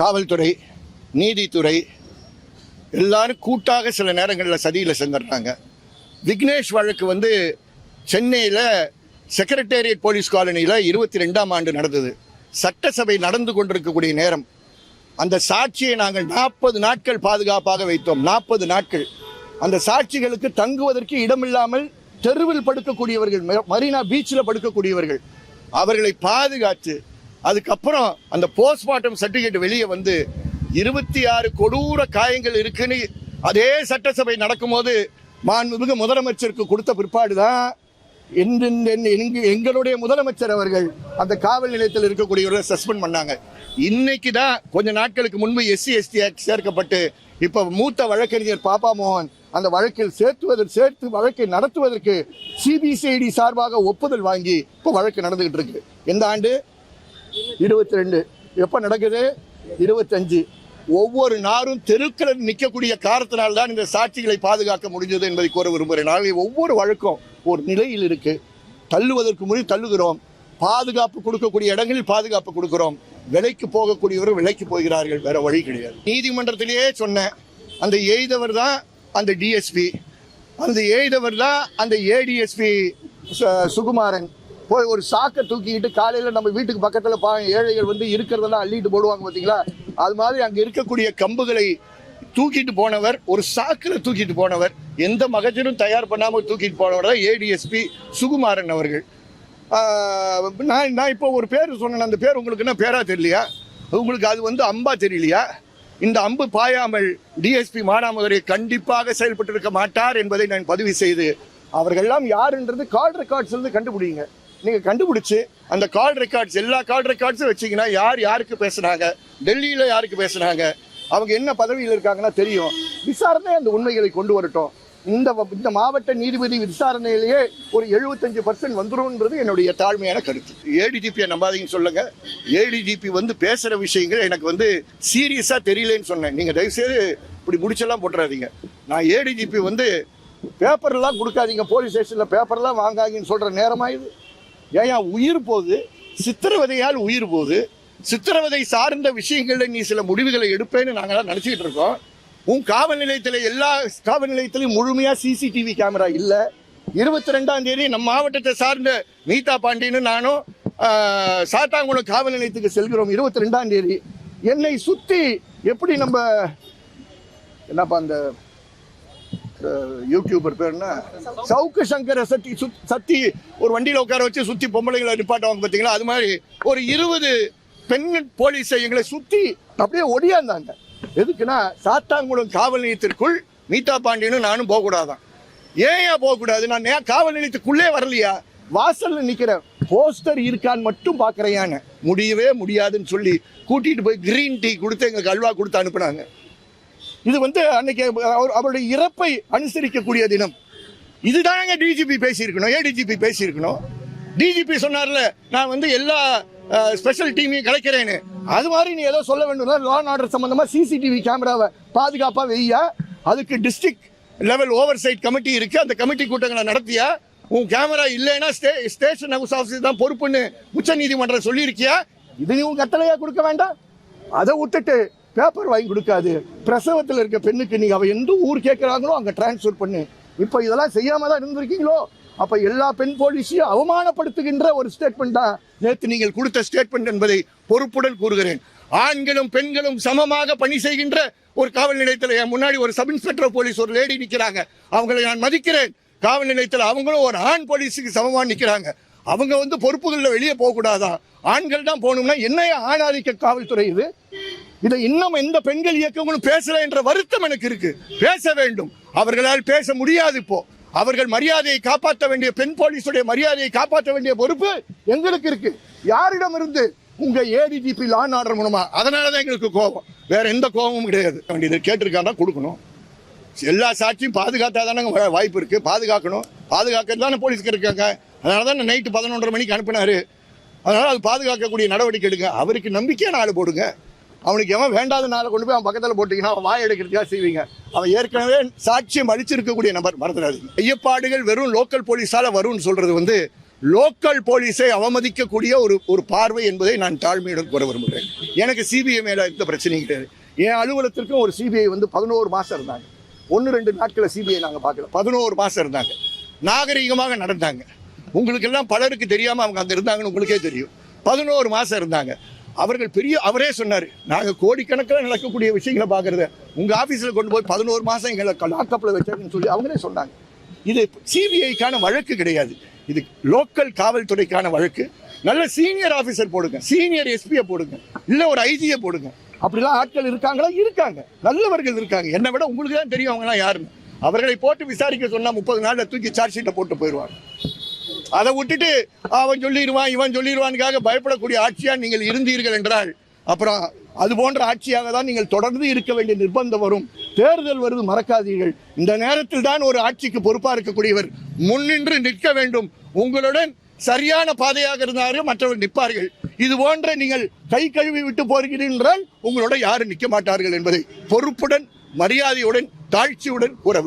காவல்துறை நீதித்துறை எல்லாரும் கூட்டாக சில நேரங்களில் சதியில் செஞ்சிடுறாங்க விக்னேஷ் வழக்கு வந்து சென்னையில் செக்ரட்டேரியட் போலீஸ் காலனியில் இருபத்தி ரெண்டாம் ஆண்டு நடந்தது. சட்டசபை நடந்து கொண்டிருக்கக்கூடிய நேரம். அந்த சாட்சியை நாங்கள் நாற்பது நாட்கள் பாதுகாப்பாக வைத்தோம். நாற்பது நாட்கள். அந்த சாட்சிகளுக்கு தங்குவதற்கு இடமில்லாமல் தெருவில் படுக்கக்கூடியவர்கள் மரீனா பீச்சில் படுக்கக்கூடியவர்கள் அவர்களை பாதுகாத்து அதுக்கப்புறம் அந்த போஸ்ட்மார்ட்டம் சர்டிஃபிகேட் வெளியே வந்து இருபத்தி ஆறு கொடூர காயங்கள் இருக்குன்னு அதே சட்டசபை நடக்கும்போது மாண்புமிகு முதலமைச்சருக்கு கொடுத்த பிற்பாடு தான் எங்களுடைய முதலமைச்சர் அவர்கள் அந்த காவல் நிலையத்தில் இருக்கக்கூடியவரை சஸ்பெண்ட் பண்ணாங்க. இன்னைக்கு தான் கொஞ்ச நாட்களுக்கு முன்பு எஸ்சி எஸ்டி ஆக்ட் சேர்க்கப்பட்டு இப்போ மூத்த வழக்கறிஞர் பாப்பா மோகன் அந்த வழக்கில் சேர்த்துவதற்கு சேர்த்து வழக்கை நடத்துவதற்கு சிபிசிஐடி சார்பாக ஒப்புதல் வாங்கி இப்போ வழக்கு நடந்துகிட்டு இருக்கு. எந்த ஆண்டு இருபத்தி ரெண்டு எப்போ நடக்குது? இருபத்தஞ்சு. ஒவ்வொரு நாரும் தெருக்களில் நிற்கக்கூடிய காரணத்தினால்தான் இந்த சாட்சிகளை பாதுகாக்க முடிஞ்சது என்பதை கூற விரும்புகிறேன். ஆகவே ஒவ்வொரு வழக்கம் ஒரு நிலையில் இருக்கு. தள்ளுவதற்கு முடி தள்ளுகிறோம். பாதுகாப்பு கொடுக்கக்கூடிய இடங்களில் பாதுகாப்பு கொடுக்கிறோம். விலைக்கு போகக்கூடியவர் விலைக்கு போகிறார்கள். வேற வழி கிடையாது. நீதிமன்றத்திலேயே சொன்னேன். அந்த எய்தவர் தான் அந்த டிஎஸ்பி அந்த எய்தவர் தான் அந்த ஏடிஎஸ்பி சுகுமாரன். போய் ஒரு சாக்கை தூக்கிக்கிட்டு காலையில் நம்ம வீட்டுக்கு பக்கத்தில் பா ஏழைகள் வந்து இருக்கிறதெல்லாம் அள்ளிட்டு போடுவாங்க பார்த்தீங்களா அது மாதிரி அங்கே இருக்கக்கூடிய கம்புகளை தூக்கிட்டு போனவர் ஒரு சாக்கில் தூக்கிட்டு போனவர் எந்த மகஜரும் தயார் பண்ணாமல் தூக்கிட்டு போனவர் தான் ஏடிஎஸ்பி சுகுமாரன் அவர்கள். நான் நான் இப்போ ஒரு பேர் சொன்னேன். அந்த பேர் உங்களுக்கு என்ன பேரா தெரியலையா? உங்களுக்கு அது வந்து அம்பா தெரியலையா? இந்த அம்பு பாயாமல் டிஎஸ்பி மானாமதுரை கண்டிப்பாக செயல்பட்டிருக்க மாட்டார் என்பதை நான் பதிவு செய்து அவர்கள்லாம் யாருன்றது கால் ரெக்கார்ட்ஸ் இருந்து கண்டுபிடிங்க. நீங்கள் கண்டுபிடிச்சி அந்த கால் ரெக்கார்ட்ஸ் எல்லா கால் ரெக்கார்ட்ஸும் வச்சீங்கன்னா யார் யாருக்கு பேசுனாங்க? டெல்லியில் யாருக்கு பேசுனாங்க? அவங்க என்ன பதவியில் இருக்காங்கன்னா தெரியும். விசாரணை அந்த உண்மைகளை கொண்டு வரட்டும். இந்த இந்த மாவட்ட நீதிபதி விசாரணையிலேயே ஒரு எழுபத்தஞ்சு பர்சன்ட் வந்துடும்ன்றது என்னுடைய தாழ்மையான கருத்து. ஏடிஜிபியை நம்பாதீங்கன்னு சொல்லுங்க. ஏடிஜிபி வந்து பேசுகிற விஷயங்கள் எனக்கு வந்து சீரியஸாக தெரியலன்னு சொன்னேன். நீங்கள் தயவுசெய்து இப்படி முடிச்செல்லாம் போட்டுறாதீங்க. நான் ஏடிஜிபி வந்து பேப்பர்லாம் கொடுக்காதீங்க. போலீஸ் ஸ்டேஷனில் பேப்பர்லாம் வாங்காதீங்கன்னு சொல்கிற நேரமாக இது ஏன் உயிர் போகுது. சித்திரவதையால் உயிர் போகுது. சித்திரவதை சார்ந்த விஷயங்களில் நீ சில முடிவுகளை எடுப்பேன்னு நாங்களாம் நினச்சிக்கிட்டு இருக்கோம். உன் காவல் நிலையத்தில் எல்லா காவல் நிலையத்திலையும் முழுமையாக சிசிடிவி கேமரா இல்லை. இருபத்தி ரெண்டாம் தேதி நம்ம மாவட்டத்தை சார்ந்த மீதா பாண்டியன்னு நானும் சாத்தாங்குளம் காவல் நிலையத்துக்கு செல்கிறோம் இருபத்தி ரெண்டாம் தேதி. என்னை சுற்றி எப்படி நம்ம என்னப்பா அந்த யூடியூபர் பேர் என்ன சவுக்கு சங்கர சத்தி சுத்- சத்தி ஒரு வண்டியில் உட்கார வச்சு சுற்றி பொம்பளைங்களை நிப்பாட்டுவாங்க பார்த்தீங்களா? அது மாதிரி ஒரு இருபது பெண் போலீஸை எங்களை சுற்றி அப்படியே ஒடியாந்தாங்க. எதுக்குன்னா சாத்தாங்குளம் காவல் நிலையத்திற்குள் மீதா பாண்டியனும் நானும் போகக்கூடாதான். ஏன் ஏன் போகக்கூடாது? நான் ஏன் காவல் நிலையத்துக்குள்ளே வரலையா? வாசல்ல நிக்கிறேன் போஸ்டர் இருக்கான்னு மட்டும் பாக்குறேன் முடியவே முடியாதுன்னு சொல்லி கூட்டிட்டு போய் கிரீன் டீ கொடுத்து எங்களுக்கு அல்வா கொடுத்து அனுப்புனாங்க. இது வந்து அன்னைக்கு அவர் அவருடைய இறப்பை அனுசரிக்கக்கூடிய தினம். இதுதாங்க டிஜிபி பேசியிருக்கணும். ஏடிஜிபி பேசியிருக்கணும்? டிஜிபி சொன்னார்ல நான் வந்து எல்லா ஸ்பெஷல் டீமையும் கலைக்கிறேன்னு. அது மாதிரி நீ ஏதோ சொல்ல வேண்டும் லா அண்ட் ஆர்டர் சம்மந்தமாக சிசிடிவி கேமராவை பாதுகாப்பாக வெய்யா. அதுக்கு district level oversight committee இருக்குது அந்த கமிட்டி கூட்டங்களை நடத்தியா? உன் கேமரா இல்லைன்னா ஸ்டே ஸ்டேஷன் ஹவுஸ் ஆஃபீஸ் தான் பொறுப்புன்னு உச்ச நீதிமன்றம் சொல்லியிருக்கியா? இது நீ உன் கத்தலையாக கொடுக்க வேண்டாம். அதை விட்டுட்டு பேப்பர் வாங்கி கொடுக்காது. பிரசவத்தில் இருக்க பெண்ணுக்கு நீங்கள் அவள் எந்த ஊர் கேட்குறாங்களோ அங்கே டிரான்ஸ்ஃபர் பண்ணு. இப்போ இதெல்லாம் செய்யாம தான் இருந்திருக்கீங்களோ? அப்போ எல்லா பெண் போலீஸையும் அவமானப்படுத்துகின்ற ஒரு ஸ்டேட்மெண்ட் தான் நேற்று நீங்கள் கொடுத்த ஸ்டேட்மெண்ட் என்பதை பொறுப்புடன் கூறுகிறேன். ஆண்களும் பெண்களும் சமமாக பணி செய்கின்ற ஒரு காவல் நிலையத்தில் என் முன்னாடி ஒரு சப் இன்ஸ்பெக்டர் போலீஸ் ஒரு லேடி நிற்கிறாங்க அவங்களை நான் மதிக்கிறேன். காவல் நிலையத்தில் அவங்களும் ஒரு ஆண் போலீஸுக்கு சமமாக நிற்கிறாங்க அவங்க வந்து பொறுப்புகளில் வெளியே போகக்கூடாதான் ஆண்கள் தான் போகணும்னா என்னைய ஆணாதிக்க காவல்துறை இது? இதை இன்னும் எந்த பெண்கள் இயக்கங்களும் பேசல என்ற வருத்தம் எனக்கு இருக்கு. பேச வேண்டும். அவர்களால் பேச முடியாது இப்போ. அவர்கள் மரியாதையை காப்பாற்ற வேண்டிய பெண் போலீஸுடைய மரியாதையை காப்பாற்ற வேண்டிய பொறுப்பு எங்களுக்கு இருக்கு. யாரிடம் இருந்து உங்க ஏடிஜிபி லான் ஆர்டர் மூலமா. அதனாலதான் எங்களுக்கு கோபம். வேற எந்த கோபமும் கிடையாது. வேண்டியது கேட்டிருக்காங்க கொடுக்கணும். எல்லா சாட்சியும் பாதுகாத்தா தானே வாய்ப்பு இருக்கு. பாதுகாக்கணும். பாதுகாக்கிறது தானே போலீஸ்க்கு இருக்காங்க. அதனால தான் நைட்டு பதினொன்றரை மணிக்கு அனுப்பினாரு. அதனால அது பாதுகாக்கக்கூடிய நடவடிக்கை எடுங்க. அவருக்கு நம்பிக்கையான ஆள் போடுங்க. அவனுக்கு எவன் வேண்டாதனால நாளை கொண்டு போய் அவன் பக்கத்தில் போட்டிங்கன்னா அவன் வாய் எடுக்கிறதுக்காக செய்வீங்க. அவன் ஏற்கனவே சாட்சியம் அளிச்சிருக்கக்கூடிய நபர் மறந்துடாது ஐயப்பாடுகள் வெறும் லோக்கல் போலீஸால் வரும்னு சொல்கிறது வந்து லோக்கல் போலீஸை அவமதிக்கக்கூடிய ஒரு ஒரு பார்வை என்பதை நான் தாழ்மையுடன் கூற விரும்புகிறேன். எனக்கு சிபிஐ மேல எந்த பிரச்சனையும் கிடையாது. என் அலுவலகத்திற்கும் ஒரு சிபிஐ வந்து பதினோரு மாதம் இருந்தாங்க. ஒன்று ரெண்டு நாட்களில் சிபிஐ நாங்கள் பார்க்கல. பதினோரு மாதம் இருந்தாங்க. நாகரிகமாக நடந்தாங்க. உங்களுக்கெல்லாம் பலருக்கு தெரியாமல் அவங்க அங்கே இருந்தாங்கன்னு உங்களுக்கே தெரியும். பதினோரு மாதம் இருந்தாங்க. அவர்கள் பெரிய அவரே சொன்னார் நாங்கள் கோடிக்கணக்கில் நடக்கக்கூடிய விஷயங்களை பார்க்குறத. உங்கள் ஆஃபீஸில் கொண்டு போய் பதினோரு மாதம் எங்களை லாக்கப்பில் வச்சாங்கன்னு சொல்லி அவங்களே சொன்னாங்க. இது சிபிஐக்கான வழக்கு கிடையாது. இது லோக்கல் காவல்துறைக்கான வழக்கு. நல்ல சீனியர் ஆஃபீஸர் போடுங்க சீனியர் எஸ்பியை போடுங்க இல்லை ஒரு ஐஜியை போடுங்க. அப்படிலாம் ஆட்கள் இருக்காங்களா? இருக்காங்க. நல்லவர்கள் இருக்காங்க. என்னை விட உங்களுக்கு தான் தெரியும் அவங்களாம் யாருன்னு. அவர்களை போட்டு விசாரிக்க சொன்னால் முப்பது நாளில் தூக்கி சார்ஜ் ஷீட்டை போட்டு போயிடுவாங்க. அதை விட்டுட்டு அவன் சொல்லிடுவான் இவன் சொல்லிடுவானுக்காக பயப்படக்கூடிய ஆட்சியா நீங்கள் இருந்தீர்கள் என்றால் அப்புறம் அது போன்ற ஆட்சியாக தான் நீங்கள் தொடர்ந்து இருக்க வேண்டிய நிர்பந்தம் வரும். தேர்தல் வருது மறக்காதீர்கள். இந்த நேரத்தில் தான் ஒரு ஆட்சிக்கு பொறுப்பா இருக்கக்கூடியவர் முன்னின்று நிற்க வேண்டும். உங்களுடன் சரியான பாதையாக இருந்தாலும் மற்றவர் நிற்பார்கள். இது போன்ற நீங்கள் கை கழுவி விட்டு போகிறீர்கள் என்றால் உங்களோட யாரும் நிற்க மாட்டார்கள் என்பதை பொறுப்புடன் மரியாதையுடன் தாழ்ச்சியுடன் கூற